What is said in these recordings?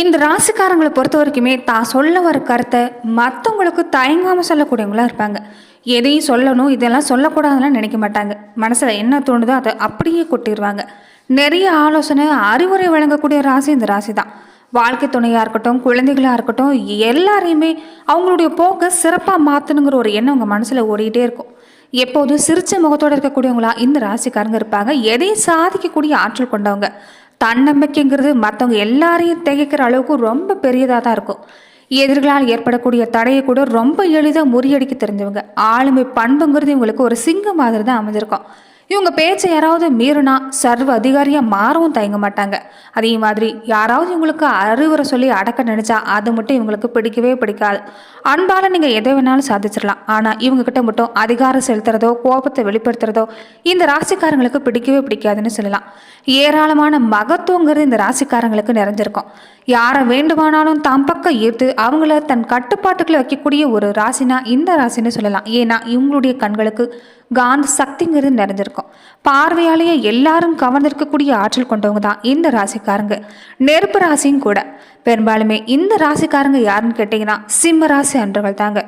இந்த ராசிக்காரங்களை பொறுத்த வரைக்குமே தான் சொல்ல வர கருத்தை மற்றவங்களுக்கு தயங்காமல் சொல்லக்கூடியவங்களா இருப்பாங்க. எதையும் சொல்லணும் இதெல்லாம் சொல்லக்கூடாதுலாம் நினைக்க மாட்டாங்க. மனசில் என்ன தோணுதோ அதை அப்படியே கொட்டிடுவாங்க நிறைய ஆலோசனை அறிவுரை வழங்கக்கூடிய ராசி இந்த ராசி தான். வாழ்க்கை துணையாக இருக்கட்டும் குழந்தைகளாக இருக்கட்டும் எல்லாரையுமே அவங்களுடைய போக்கை சிறப்பாக மாற்றணுங்கிற ஒரு எண்ணம் உங்கள் மனசில் ஓடிக்கிட்டே இருக்கும். எப்போதும் சிரிச்ச முகத்தோடு இருக்கக்கூடியவங்களா இந்த ராசிக்காரங்க இருப்பாங்க. எதையும் சாதிக்கக்கூடிய ஆற்றல் கொண்டவங்க. தன்னம்பிக்கைங்கிறது மற்றவங்க எல்லாரையும் திகைக்கிற அளவுக்கு ரொம்ப பெரியதாக தான் இருக்கும். எதிர்களால் ஏற்படக்கூடிய தடையை கூட ரொம்ப எளிதாக முறியடிக்க தெரிஞ்சவங்க. ஆளுமை பண்புங்கிறது இவங்களுக்கு ஒரு சிங்கம் மாதிரி தான் அமைஞ்சிருக்கும். இவங்க பேச்சை யாராவது மீறினா சர்வ அதிகாரியாக மாறவும் தயங்க மாட்டாங்க. அதே மாதிரி யாராவது இவங்களுக்கு அறிவுரை சொல்லி அடக்க நினைச்சா அது மட்டும் இவங்களுக்கு பிடிக்கவே பிடிக்காது. அன்பால நீங்கள் எதை வேணாலும் சாதிச்சிடலாம். ஆனால் இவங்க கிட்ட மட்டும் அதிகாரம் செலுத்துறதோ கோபத்தை வெளிப்படுத்துறதோ இந்த ராசிக்காரங்களுக்கு பிடிக்கவே பிடிக்காதுன்னு சொல்லலாம். ஏராளமான மகத்துவங்கிறது இந்த ராசிக்காரங்களுக்கு நிறைஞ்சிருக்கும். யாரை வேண்டுமானாலும் தம் பக்கம் ஈர்த்து அவங்கள தன் கட்டுப்பாட்டுக்குள்ள வைக்கக்கூடிய ஒரு ராசினா இந்த ராசின்னு சொல்லலாம். ஏன்னா இவங்களுடைய கண்களுக்கு காந்த சக்திங்கிறது நிறைஞ்சிருக்கும் பார்வையாலேயே எல்லாரும் கவர்ந்திருக்கக்கூடிய ஆற்றல் கொண்டவங்க தான் இந்த ராசிக்காரங்க. நெருப்பு ராசியும் கூட. பெரும்பாலுமே இந்த ராசிக்காரங்க யாருன்னு கேட்டிங்கன்னா சிம்ம ராசி அன்றர்கள் தாங்க.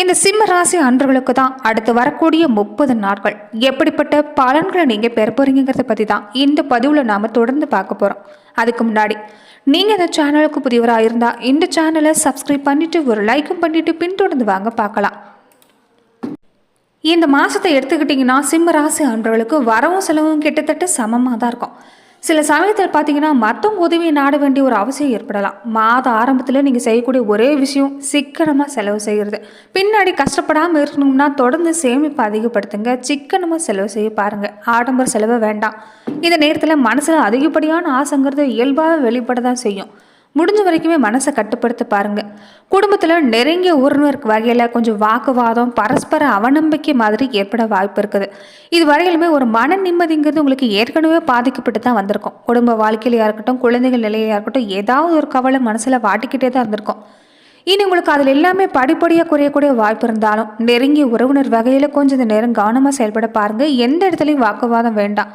இந்த சிம்ம ராசி அன்றர்களுக்கு தான் அடுத்து வரக்கூடிய முப்பது நாட்கள். எப்படிப்பட்ட பலன்களை நீங்கள் பெற போகிறீங்கிறத பற்றி தான் இந்த பதிவில் நாம் தொடர்ந்து பார்க்க போகிறோம் அதுக்கு முன்னாடி நீங்கள் இந்த சேனலுக்கு புதியவராக இருந்தால் இந்த சேனலை சப்ஸ்கிரைப் பண்ணிவிட்டு ஒரு லைக்கும் பண்ணிவிட்டு பின்தொடர்ந்து வாங்க பார்க்கலாம். இந்த மாதத்தை எடுத்துக்கிட்டிங்கன்னா சிம்ம ராசி அன்றவர்களுக்கு வரவும் செலவும் கிட்டத்தட்ட சமமாக தான் இருக்கும். சில சமயத்தில் பார்த்தீங்கன்னா மற்றவங்க உதவியை நாட வேண்டிய ஒரு அவசியம் ஏற்படலாம். மாத ஆரம்பத்தில் நீங்கள் செய்யக்கூடிய ஒரே விஷயம் சிக்கனமாக செலவு செய்கிறது பின்னாடி கஷ்டப்படாமல் இருக்கணும்னா தொடர்ந்து சேமிப்பு அதிகப்படுத்துங்க. சிக்கனமாக செலவு செய்ய பாருங்கள் ஆடம்பர செலவு வேண்டாம். இந்த நேரத்தில் மனசில் அதிகப்படியான ஆசைங்கிறது இயல்பாக வெளிப்பட தான் செய்யும். முடிஞ்ச வரைக்குமே மனசை கட்டுப்படுத்த பாருங்கள் குடும்பத்தில் நெருங்கிய உறவினருக்கு வகையில் கொஞ்சம் வாக்குவாதம் பரஸ்பர அவநம்பிக்கை மாதிரி ஏற்பட வாய்ப்பு இருக்குது. இது வரையிலுமே ஒரு மன நிம்மதிங்கிறது உங்களுக்கு ஏற்கனவே பாதிக்கப்பட்டு தான் வந்திருக்கும். குடும்ப வாழ்க்கையிலையாக இருக்கட்டும் குழந்தைகள் நிலையாக இருக்கட்டும் ஏதாவது ஒரு கவலை மனசில் வாட்டிக்கிட்டே தான் இருந்திருக்கும் இனி உங்களுக்கு அதில் எல்லாமே படிப்படியாக குறையக்கூடிய வாய்ப்பு இருந்தாலும் நெருங்கிய உறவினர் வகையில் கொஞ்சம் இந்த நேரம் கவனமாக செயல்பட பாருங்கள் எந்த இடத்துலையும் வாக்குவாதம் வேண்டாம்.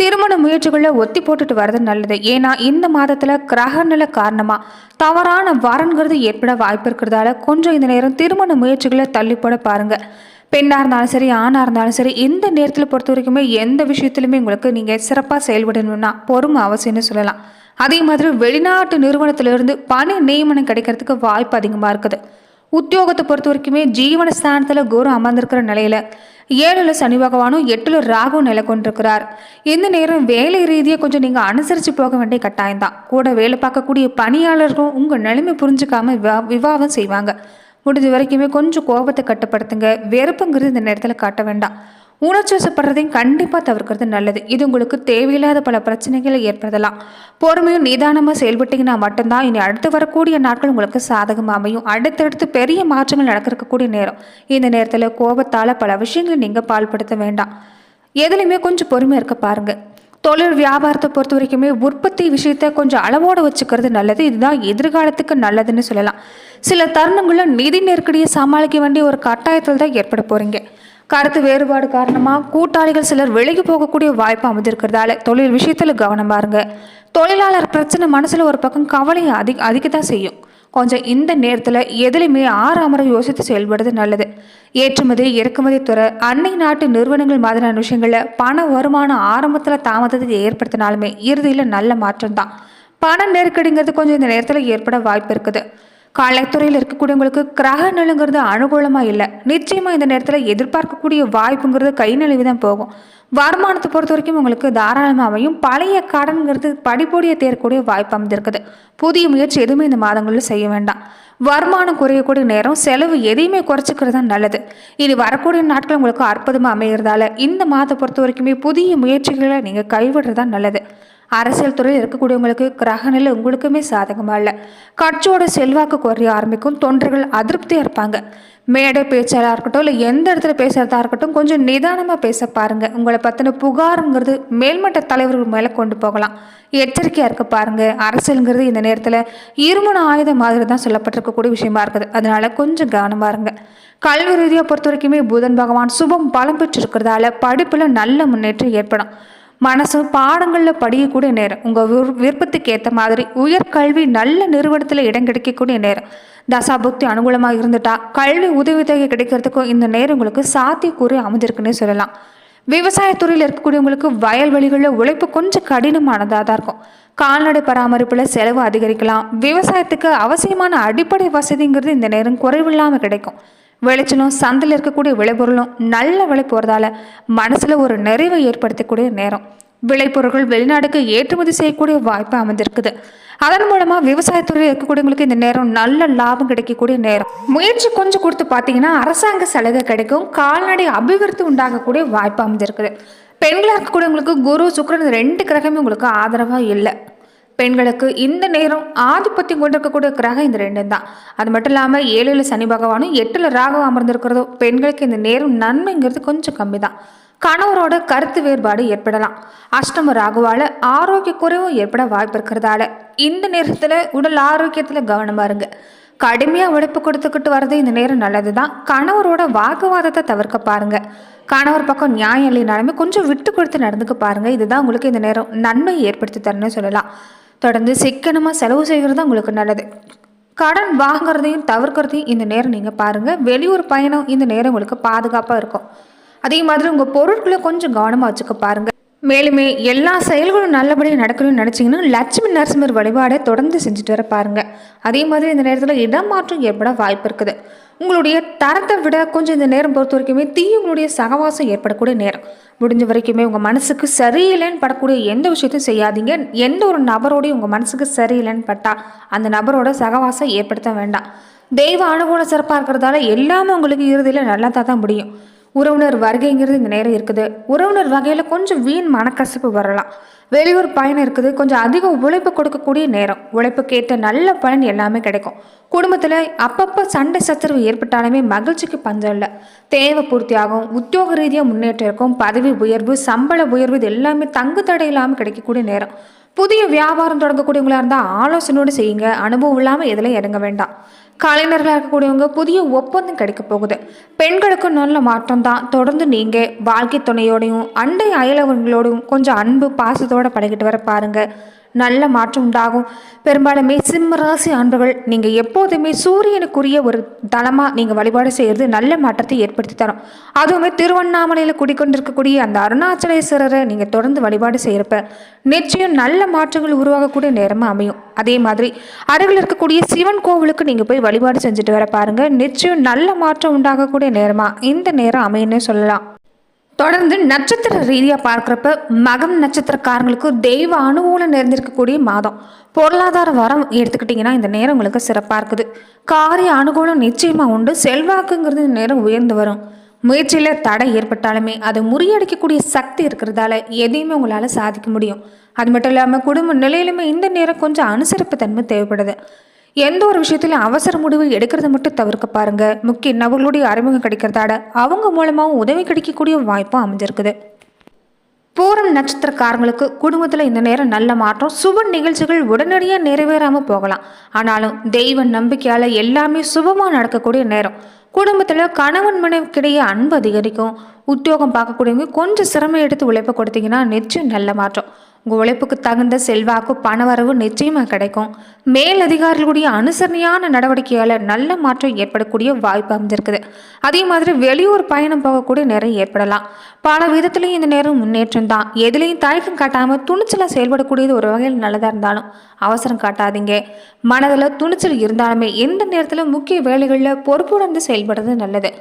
திருமண முயற்சிகளை ஒத்தி போட்டுட்டு வர்றது நல்லது. ஏன்னா இந்த மாதத்தில் கிரக நிலை காரணமாக தவறான வரன்கிறது ஏற்பட வாய்ப்பு இருக்கிறதால கொஞ்சம் இந்த நேரம் திருமண முயற்சிகளை தள்ளி போட பாருங்க. பெண்ணாக இருந்தாலும் சரி ஆணாக இருந்தாலும் சரி இந்த நேரத்தில் பொறுத்த வரைக்குமே எந்த விஷயத்துலையுமே உங்களுக்கு நீங்கள் சிறப்பாக செயல்படணும்னா பொறுமை அவசியம்னு சொல்லலாம். அதே மாதிரி வெளிநாட்டு நிறுவனத்திலிருந்து பணி நியமனம் கிடைக்கிறதுக்கு வாய்ப்பு அதிகமாக இருக்குது. உத்தியோகத்தை பொறுத்த வரைக்குமே ஜீவனஸ்தானத்தில் குரு அமர்ந்திருக்கிற நிலையில ஏழுல சனி பகவானும் எட்டுல ராகு நிலை கொண்டிருக்கிறார். இந்த நேரம் வேலை ரீதியாக கொஞ்சம் நீங்கள் அனுசரித்து போக வேண்டிய கட்டாயம் தான். கூட வேலை பார்க்கக்கூடிய பணியாளர்களும் உங்கள் நிலைமை புரிஞ்சுக்காம விவா விவாதம் செய்வாங்க. முடிஞ்ச வரைக்குமே கொஞ்சம் கோபத்தை கட்டுப்படுத்துங்க. வெறுப்புங்கிறது இந்த நேரத்தில் காட்ட வேண்டாம். உணர்ச்சிவசப்படுறதையும் கண்டிப்பாக தவிர்க்கிறது நல்லது. இது உங்களுக்கு தேவையில்லாத பல பிரச்சனைகளை ஏற்படுத்தலாம். பொறுமையும் நிதானமாக செயல்பட்டீங்கன்னா மட்டும்தான் இனி அடுத்து வரக்கூடிய நாட்கள் உங்களுக்கு சாதகமாக அமையும். அடுத்தடுத்து பெரிய மாற்றங்கள் நடக்கிறக்கூடிய நேரம். இந்த நேரத்தில் கோபத்தால் பல விஷயங்களை நீங்கள் பால்படுத்த வேண்டாம். எதுலையுமே கொஞ்சம் பொறுமையாக இருக்க பாருங்கள் தொழில் வியாபாரத்தை பொறுத்த வரைக்குமே உற்பத்தி விஷயத்த கொஞ்சம் அளவோடு வச்சுக்கிறது நல்லது. இதுதான் எதிர்காலத்துக்கு நல்லதுன்னு சொல்லலாம். சில தருணங்களில் நிதி நெருக்கடியை சமாளிக்க வேண்டிய ஒரு கட்டாயத்தில் தான் ஏற்பட போகிறீங்க கருத்து வேறுபாடு காரணமாக கூட்டாளிகள் சிலர் விலகி போகக்கூடிய வாய்ப்பு அமைஞ்சிருக்கிறதால தொழில் விஷயத்தில் கவனம் பாருங்க. தொழிலாளர் பிரச்சனை மனசில் ஒரு பக்கம் கவலையை அதிக அதிகத்தான் செய்யும். கொஞ்சம் இந்த நேரத்தில் எதிலையுமே ஆறாமற யோசித்து செயல்படுறது நல்லது. ஏற்றுமதி இறக்குமதி துறை அன்னை நாட்டு நிறுவனங்கள் மாதிரியான விஷயங்களில் பண வருமானம் ஆரம்பத்தில் தாமதத்தை ஏற்படுத்தினாலுமே இறுதியில் நல்ல மாற்றம் தான் பண நெருக்கடிங்கிறது கொஞ்சம் இந்த நேரத்தில் ஏற்பட வாய்ப்பு இருக்குது. கலைத்துறையில் இருக்கக்கூடியவங்களுக்கு கிரக நிலங்கிறது அனுகூலமாக இல்லை. நிச்சயமாக இந்த நேரத்தில் எதிர்பார்க்கக்கூடிய வாய்ப்புங்கிறது கை நழுவி தான் போகும். வருமானத்தை பொறுத்த வரைக்கும் உங்களுக்கு தாராளமாக அமையும். பழைய கடன்கிறது படிப்படியாக தேரக்கூடிய வாய்ப்பு அமைந்திருக்குது. புதிய முயற்சி எதுவுமே இந்த மாதங்களில் செய்ய வேண்டாம். வருமானம் குறையக்கூடிய நேரம் செலவு எதையுமே குறைச்சிக்கிறது தான் நல்லது. இனி வரக்கூடிய நாட்கள் உங்களுக்கு அற்புதமாக அமைகிறதால இந்த மாதத்தை பொறுத்த வரைக்குமே புதிய முயற்சிகளை நீங்கள் கைவிடுறது தான் நல்லது. அரசியல் துறையில் இருக்கக்கூடியவங்களுக்கு கிரகநிலை உங்களுக்குமே சாதகமாக இல்லை. கட்சியோட செல்வாக்கு குறைய ஆரம்பிக்கும் தொண்டர்கள் அதிருப்தியாக இருப்பாங்க. மேடை பேச்சாளாக இருக்கட்டும் இல்லை எந்த இடத்துல பேசுகிறதா இருக்கட்டும் கொஞ்சம் நிதானமாக பேச பாருங்கள் உங்களை பற்றின புகாருங்கிறது மேல்மட்ட தலைவர்கள் மேலே கொண்டு போகலாம். எச்சரிக்கையாக இருக்க பாருங்கள் அரசியலுங்கிறது இந்த நேரத்தில் இருமண ஆயுதம் மாதிரி தான் சொல்லப்பட்டிருக்கக்கூடிய விஷயமா இருக்குது. அதனால் கொஞ்சம் கவனமாக இருங்க. கல்வி ரீதியாக பொறுத்த வரைக்குமே புதன் பகவான் சுபம் பலம் பெற்றிருக்கிறதால படிப்பில் நல்ல முன்னேற்றம் ஏற்படும். மனசும் பாடங்களில் படிக்கக்கூடிய நேரம் உங்கள் விரு விருப்பத்துக்கு ஏற்ற மாதிரி உயர்கல்வி நல்ல நிறுவனத்தில் இடம் கிடைக்கக்கூடிய நேரம். தசாபுக்தி அனுகூலமாக இருந்துட்டா கல்வி உதவித்தொகை கிடைக்கிறதுக்கும் இந்த நேரம் உங்களுக்கு சாத்தியக்கூறு அமைஞ்சிருக்குன்னே சொல்லலாம். விவசாயத்துறையில் இருக்கக்கூடியவங்களுக்கு வயல்வெளிகளில் உழைப்பு கொஞ்சம் கடினமானதாக தான் இருக்கும். கால்நடை பராமரிப்பில் செலவு அதிகரிக்கலாம். விவசாயத்துக்கு அவசியமான அடிப்படை வசதிங்கிறது இந்த நேரம் குறைவில்லாமல் கிடைக்கும். விளைச்சலும் சந்தையில் இருக்கக்கூடிய விளைபொருளும் நல்ல விலை போகிறதால மனசில் ஒரு நிறைவை ஏற்படுத்தக்கூடிய நேரம். விளைபொருட்கள் வெளிநாடுக்கு ஏற்றுமதி செய்யக்கூடிய வாய்ப்பு அமைஞ்சிருக்குது அதன் மூலமா விவசாயத்துறையில் இருக்கக்கூடியவங்களுக்கு இந்த நேரம் நல்ல லாபம் கிடைக்கக்கூடிய நேரம். முயற்சி கொஞ்சம் கொடுத்து பார்த்தீங்கன்னா அரசாங்க சலுகை கிடைக்கும். கால்நடை அபிவிருத்தி உண்டாகக்கூடிய வாய்ப்பு அமைஞ்சிருக்குது பெண்களாக இருக்கக்கூடியவங்களுக்கு குரு சுக்கரன் ரெண்டு கிரகமே உங்களுக்கு ஆதரவாக இல்லை. பெண்களுக்கு இந்த நேரம் ஆதிபத்தியம் கொண்டிருக்கக்கூடிய கிரகம் இந்த ரெண்டும் தான். அது மட்டும் இல்லாமல் ஏழில் சனி பகவானும் எட்டில் ராகவும் அமர்ந்திருக்கிறதோ பெண்களுக்கு இந்த நேரம் நன்மைங்கிறது கொஞ்சம் கம்மி தான் கணவரோட கருத்து வேறுபாடு ஏற்படலாம். அஷ்டம ராகுவால் ஆரோக்கிய குறைவும் ஏற்பட வாய்ப்பு இருக்கிறதால இந்த நேரத்தில் உடல் ஆரோக்கியத்தில் கவனமாக இருங்க. கடுமையாக உழைப்பு கொடுத்துக்கிட்டு வர்றது இந்த நேரம் நல்லது தான் கணவரோட வாக்குவாதத்தை தவிர்க்க பாருங்க. கணவர் பக்கம் நியாயம் இல்லைனாலுமே கொஞ்சம் விட்டு கொடுத்து நடந்துக்க பாருங்க. இதுதான் உங்களுக்கு இந்த நேரம் நன்மை ஏற்படுத்தி தரணும்னு சொல்லலாம். தொடர்ந்து சிக்கனமாக செலவு செய்கிறது தான் உங்களுக்கு நல்லது. கடன் வாங்குறதையும் தவிர்க்கிறதையும் இந்த நேரம் நீங்கள் பாருங்கள் வெளியூர் பயணம் இந்த நேரம் உங்களுக்கு பாதுகாப்பாக இருக்கும். அதே மாதிரி உங்கள் பொருட்களை கொஞ்சம் கவனமாக வச்சுக்க பாருங்கள் மேலுமே எல்லா செயல்களும் நல்லபடியாக நடக்கணும்னு நினச்சிங்கன்னா லட்சுமி நரசிம்மர் வழிபாடை தொடர்ந்து செஞ்சுட்டு வர பாருங்கள் அதே மாதிரி இந்த நேரத்தில் இடமாற்றம் ஏற்பட வாய்ப்பு இருக்குது. உங்களுடைய தரத்தை விட கொஞ்சம் இந்த நேரம் பொறுத்த வரைக்குமே தீயவங்களுடைய சகவாசம் ஏற்படக்கூடிய நேரம். முடிஞ்ச வரைக்குமே உங்கள் மனசுக்கு சரியில்லைன்னு படக்கூடிய எந்த விஷயத்தையும் செய்யாதீங்க. எந்த ஒரு நபரோடையும் உங்கள் மனசுக்கு சரியில்லைன்னு பட்டா அந்த நபரோட சகவாசம் ஏற்படுத்த வேண்டாம். தெய்வ அனுகூல சிறப்பாக இருக்கிறதால எல்லாமே உங்களுக்கு இறுதியில் நல்லா தான் முடியும். உறவினர் வருகைங்கிறது இந்த நேரம் இருக்குது. உறவினர் வகையில் கொஞ்சம் வீண் மனக்கசப்பு வரலாம். வெளியூர் பயணம் இருக்குது. கொஞ்சம் அதிக உழைப்பு கொடுக்கக்கூடிய நேரம். உழைப்புக்கேற்ற நல்ல பலன் எல்லாமே கிடைக்கும். குடும்பத்தில் அப்பப்போ சண்டை சச்சரவு ஏற்பட்டாலுமே மகிழ்ச்சிக்கு பஞ்சம் இல்லை. தேவை பூர்த்தியாகும். உத்தியோக ரீதியாக முன்னேற்றம் இருக்கும். பதவி உயர்வு சம்பள உயர்வு இது எல்லாமே தங்கு தடை இல்லாமல் கிடைக்கக்கூடிய நேரம். புதிய வியாபாரம் தொடங்கக்கூடியவங்களா இருந்தால் ஆலோசனையோடு செய்யுங்க. அனுபவம் இல்லாமல் எதில் இறங்க வேண்டாம். கலைஞர்களாக இருக்கக்கூடியவங்க புதிய ஒப்பந்தம் கிடைக்க போகுது. பெண்களுக்கும் நல்ல மாற்றம் தான் தொடர்ந்து நீங்கள் வாழ்க்கை துணையோடையும் அண்டை அயலவங்களோடையும் கொஞ்சம் அன்பு பாசத்தோடு பழகிட்டு வர பாருங்கள் நல்ல மாற்றம் உண்டாகும். பெரும்பாலுமே சிம்ம ராசி ஆண்டுகள் நீங்கள் எப்போதுமே சூரியனுக்குரிய ஒரு தளமாக நீங்கள் வழிபாடு செய்கிறது நல்ல மாற்றத்தை ஏற்படுத்தி தரும். அதுவுமே திருவண்ணாமலையில் குடிக்கொண்டிருக்கக்கூடிய அந்த அருணாச்சலேஸ்வரரை நீங்கள் தொடர்ந்து வழிபாடு செய்கிறப்ப நிச்சயம் நல்ல மாற்றங்கள் உருவாகக்கூடிய நேரமாக அமையும். அதே மாதிரி அருகில் இருக்கக்கூடிய சிவன் கோவிலுக்கு நீங்கள் போய் வழிபாடு செஞ்சுட்டு வர பாருங்கள் நிச்சயம் நல்ல மாற்றம் உண்டாகக்கூடிய நேரமாக இந்த நேரம் அமையும்னே சொல்லலாம். தொடர்ந்து நட்சத்திர ரீதியாக பார்க்குறப்ப மகம் நட்சத்திரக்காரங்களுக்கு தெய்வ அனுகூலம் நிறைந்திருக்கக்கூடிய மாதம். பொருளாதார வரம் எடுத்துக்கிட்டிங்கன்னா இந்த நேரம் உங்களுக்கு சிறப்பாக இருக்குது. காரிய அனுகூலம் நிச்சயமாக உண்டு. செல்வாக்குங்கிறது இந்த நேரம் உயர்ந்து வரும். முயற்சியில் தடை ஏற்பட்டாலுமே அதை முறியடிக்கக்கூடிய சக்தி இருக்கிறதால எதையுமே உங்களால் சாதிக்க முடியும். அது மட்டும் இல்லாமல் குடும்ப நிலையிலுமே இந்த நேரம் கொஞ்சம் அனுசரிப்பு தன்மை தேவைப்படுது. எந்த ஒரு விஷயத்திலும் அவசர முடிவு எடுக்கிறத மட்டும் தவிர்க்க பாருங்க. முக்கிய நபர்களுடைய அறிமுகம் கிடைக்கிறதாட அவங்க மூலமாகவும் உதவி கிடைக்கக்கூடிய வாய்ப்பும் அமைஞ்சிருக்குது. பூரம் நட்சத்திரக்காரங்களுக்கு குடும்பத்தில் இந்த நேரம் நல்ல மாற்றம் சுப நிகழ்ச்சிகள் உடனடியாக நிறைவேறாமல் போகலாம். ஆனாலும் தெய்வ நம்பிக்கையால் எல்லாமே சுபமாக நடக்கக்கூடிய நேரம். குடும்பத்தில் கணவன் மனைவிக்கிடையே அன்பு அதிகரிக்கும். உத்தியோகம் பார்க்கக்கூடியவங்க கொஞ்சம் சிரமம் எடுத்து உழைப்பு கொடுத்தீங்கன்னா நிச்சயம் நல்ல மாற்றம். உங்கள் உழைப்புக்கு தகுந்த செல்வாக்கு பணவரவு நிச்சயமாக கிடைக்கும். மேல் அதிகாரிகளுடைய அனுசரணையான நடவடிக்கையால் நல்ல மாற்றம் ஏற்படக்கூடிய வாய்ப்பு அமைஞ்சிருக்குது. அதே மாதிரி வெளியூர் பயணம் போகக்கூடிய நேரம் ஏற்படலாம். பல விதத்துலையும் இந்த நேரம் முன்னேற்றம் தான். எதுலேயும் தயக்கம் காட்டாமல் துணிச்சலாக செயல்படக்கூடியது ஒரு வகையில் நல்லதாக இருந்தாலும் அவசரம் காட்டாதீங்க. மனதில் துணிச்சல் இருந்தாலுமே எந்த நேரத்தில் முக்கிய வேலைகளில் பொறுப்புணர்ந்து செயல்படுறது நல்லது.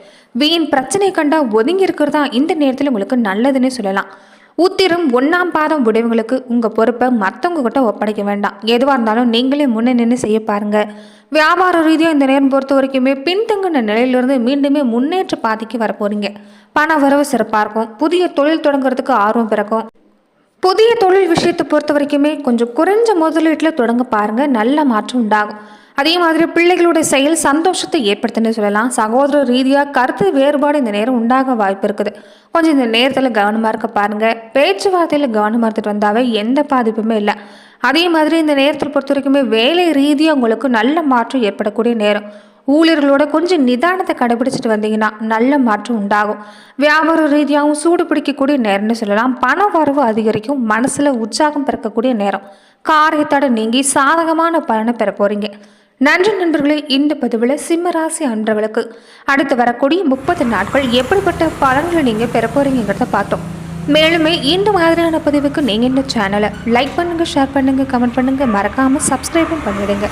வீண் பிரச்சனை கண்டா ஒதுங்கி இருக்கிறதா இந்த நேரத்தில் உங்களுக்கு நல்லதுன்னே சொல்லலாம். உத்திரம் ஒன்றாம் பாதம் உடையவங்களுக்கு உங்கள் பொறுப்பை மற்றவங்க கிட்ட ஒப்படைக்க வேண்டாம். எதுவாக இருந்தாலும் நீங்களே முன்னே நின்று செய்ய பாருங்கள் வியாபார ரீதியாக இந்த நேரம் பொறுத்த வரைக்குமே பின்தங்கின நிலையிலிருந்து மீண்டுமே முன்னேற்ற பாதைக்கு வர போறீங்க பண வரவு சிறப்பாக இருக்கும். புதிய தொழில் தொடங்குறதுக்கு ஆர்வம் பிறக்கும். புதிய தொழில் விஷயத்தை பொறுத்த வரைக்குமே கொஞ்சம் குறைஞ்ச முதலீட்டில் தொடங்க பாருங்கள் நல்ல மாற்றம் உண்டாகும். அதே மாதிரி பிள்ளைகளுடைய செயல் சந்தோஷத்தை ஏற்படுத்துன்னு சொல்லலாம். சகோதர ரீதியாக கருத்து வேறுபாடு இந்த நேரம் உண்டாக வாய்ப்பு இருக்குது. கொஞ்சம் இந்த நேரத்தில் கவனமாக இருக்க பாருங்கள் பேச்சுவார்த்தையில் கவனமாக இருந்துட்டு வந்தாவே எந்த பாதிப்புமே இல்லை. அதே மாதிரி இந்த நேரத்தில் பொறுத்த வரைக்குமே வேலை ரீதியாக உங்களுக்கு நல்ல மாற்றம் ஏற்படக்கூடிய நேரம். ஊழியர்களோட கொஞ்சம் நிதானத்தை கடைபிடிச்சிட்டு வந்தீங்கன்னா நல்ல மாற்றம் உண்டாகும். வியாபார ரீதியாகவும் சூடு பிடிக்கக்கூடிய நேரம்னு சொல்லலாம். பண வரவு அதிகரிக்கும். மனசில் உற்சாகம் பிறக்கக்கூடிய நேரம். காரியத்தோட நீங்கி சாதகமான பலனை பெற போகிறீங்க நன்றி நண்பர்களே இந்த பதிவில் சிம்மராசி அன்றவளுக்கு அடுத்து வரக்கூடிய முப்பது நாட்கள் எப்படிப்பட்ட பலன்களை நீங்கள் பெற போகிறீங்கிறத பார்த்தோம். மேலுமே இந்த மாதிரியான பதிவுக்கு நீங்கள் இந்த சேனலை லைக் பண்ணுங்கள் ஷேர் பண்ணுங்கள் கமெண்ட் பண்ணுங்கள் மறக்காமல் சப்ஸ்கிரைபும் பண்ணிவிடுங்க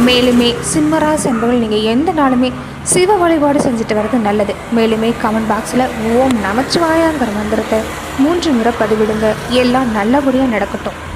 மேலுமே சிம்மராசி என்பவர்கள் நீங்கள் எந்த நாளுமே சிவ வழிபாடு செஞ்சுட்டு வர்றது நல்லது. மேலுமே கமெண்ட் பாக்ஸில் ஓம் நமச்சிவாயாங்கிற மந்திரத்தை மூன்று முறை பதிவிடுங்க. எல்லாம் நல்லபடியாக நடக்கட்டும்.